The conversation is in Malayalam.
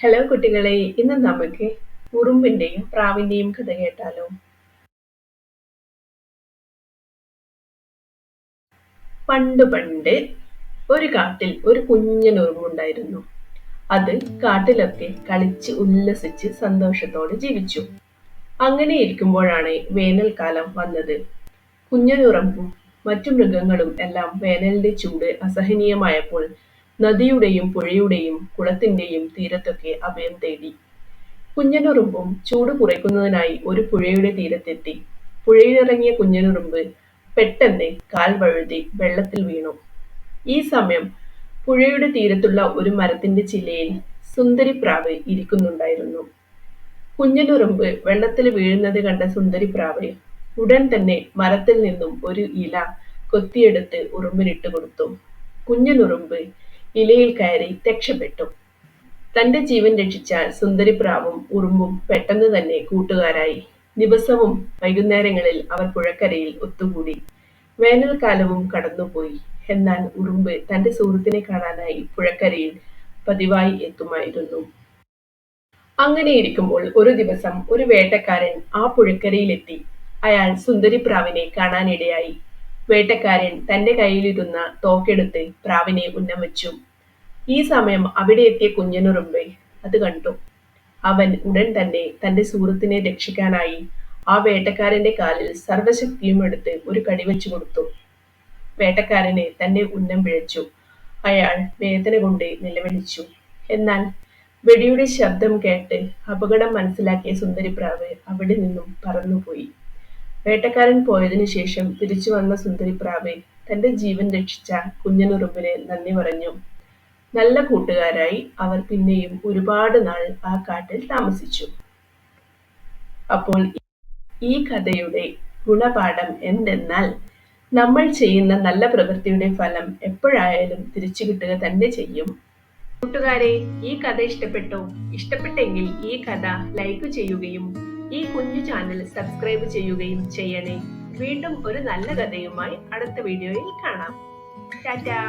ഹലോ കുട്ടികളെ. ഇന്ന് നമുക്ക് ഉറുമ്പിന്റെയും പ്രാവിന്റെയും കഥ കേട്ടാലോ? പണ്ട് പണ്ട് ഒരു കാട്ടിൽ ഒരു കുഞ്ഞൻ ഉറുമ്പുണ്ടായിരുന്നു. അത് കാട്ടിലൊക്കെ കളിച്ച് ഉല്ലസിച്ച് സന്തോഷത്തോടെ ജീവിച്ചു. അങ്ങനെ ഇരിക്കുമ്പോഴാണ് വേനൽക്കാലം വന്നത്. കുഞ്ഞനുറമ്പും മറ്റു മൃഗങ്ങളും എല്ലാം വേനലിന്റെ ചൂട് അസഹനീയമായപ്പോൾ നദിയുടെയും പുഴയുടെയും കുളത്തിന്റെയും തീരത്തൊക്കെ അഭയം തേടി. കുഞ്ഞനുറുമ്പും ചൂട് കുറയ്ക്കുന്നതിനായി ഒരു പുഴയുടെ തീരത്തെത്തി. പുഴയിലിറങ്ങിയ കുഞ്ഞനുറുമ്പ് പെട്ടെന്ന് കാൽ വഴുതി വെള്ളത്തിൽ വീണു. ഈ സമയം പുഴയുടെ തീരത്തുള്ള ഒരു മരത്തിന്റെ ചില്ലയിൽ സുന്ദരിപ്രാവ് ഇരിക്കുന്നുണ്ടായിരുന്നു. കുഞ്ഞനുറുമ്പ് വെള്ളത്തിൽ വീഴുന്നത് കണ്ട സുന്ദരിപ്രാവ് ഉടൻ തന്നെ മരത്തിൽ നിന്നും ഒരു ഇല കൊത്തിയെടുത്ത് ഉറുമ്പിനിട്ട് കൊടുത്തു. കുഞ്ഞനുറുമ്പ് ഇലയിൽ കയറി രക്ഷപ്പെട്ടു. തന്റെ ജീവൻ രക്ഷിച്ച സുന്ദരിപ്രാവും ഉറുമ്പും പെട്ടെന്ന് തന്നെ കൂട്ടുകാരായി. ദിവസവും വൈകുന്നേരങ്ങളിൽ അവർ പുഴക്കരയിൽ ഒത്തുകൂടി. വേനൽക്കാലവും കടന്നുപോയി. എന്നാൽ ഉറുമ്പ് തന്റെ സുഹൃത്തിനെ കാണാനായി പുഴക്കരയിൽ പതിവായി എത്തുമായിരുന്നു. അങ്ങനെയിരിക്കുമ്പോൾ ഒരു ദിവസം ഒരു വേട്ടക്കാരൻ ആ പുഴക്കരയിലെത്തി. അയാൾ സുന്ദരിപ്രാവിനെ കാണാനിടയായി. വേട്ടക്കാരൻ തന്റെ കയ്യിലിരുന്ന തോക്കെടുത്ത് പ്രാവിനെ ഉന്നം വെച്ചു. ഈ സമയം അവിടെ എത്തിയ കുഞ്ഞനുറുമ്പ് അത് കണ്ടു. അവൻ ഉടൻ തന്നെ തന്റെ സുഹൃത്തിനെ രക്ഷിക്കാനായി ആ വേട്ടക്കാരന്റെ കാലിൽ സർവശക്തിയും എടുത്ത് ഒരു കടി വെച്ചു കൊടുത്തു. വേട്ടക്കാരനെ തന്നെ ഉന്നം പിഴച്ചു. അയാൾ വേദന കൊണ്ട് നിലവിളിച്ചു. എന്നാൽ വെടിയുടെ ശബ്ദം കേട്ട് അപകടം മനസ്സിലാക്കിയ സുന്ദരിപ്രാവ് അവിടെ നിന്നും പറന്നുപോയി. വേട്ടക്കാരൻ പോയതിനു ശേഷം തിരിച്ചു വന്ന സുന്ദരിപ്രാവ് തന്റെ ജീവൻ രക്ഷിച്ച കുഞ്ഞനുറുമ്പിന് നന്ദി പറഞ്ഞു. നല്ല കൂട്ടുകാരായി അവർ പിന്നെയും ഒരുപാട് നാൾ ആ കാട്ടിൽ താമസിച്ചു. അപ്പോൾ ഈ കഥയുടെ ഗുണപാഠം എന്തെന്നാൽ നമ്മൾ ചെയ്യുന്ന നല്ല പ്രവൃത്തിയുടെ ഫലം എപ്പോഴായാലും തിരിച്ചു കിട്ടുക തന്നെ ചെയ്യും. കൂട്ടുകാരെ ഈ കഥ ഇഷ്ടപ്പെട്ടോ? ഇഷ്ടപ്പെട്ടെങ്കിൽ ഈ കഥ ലൈക്ക് ചെയ്യുകയും ഈ കുഞ്ഞു ചാനൽ സബ്സ്ക്രൈബ് ചെയ്യുകയും ചെയ്യണേ. വീണ്ടും ഒരു നല്ല കഥയുമായി അടുത്ത വീഡിയോയിൽ കാണാം. ടാറ്റാ!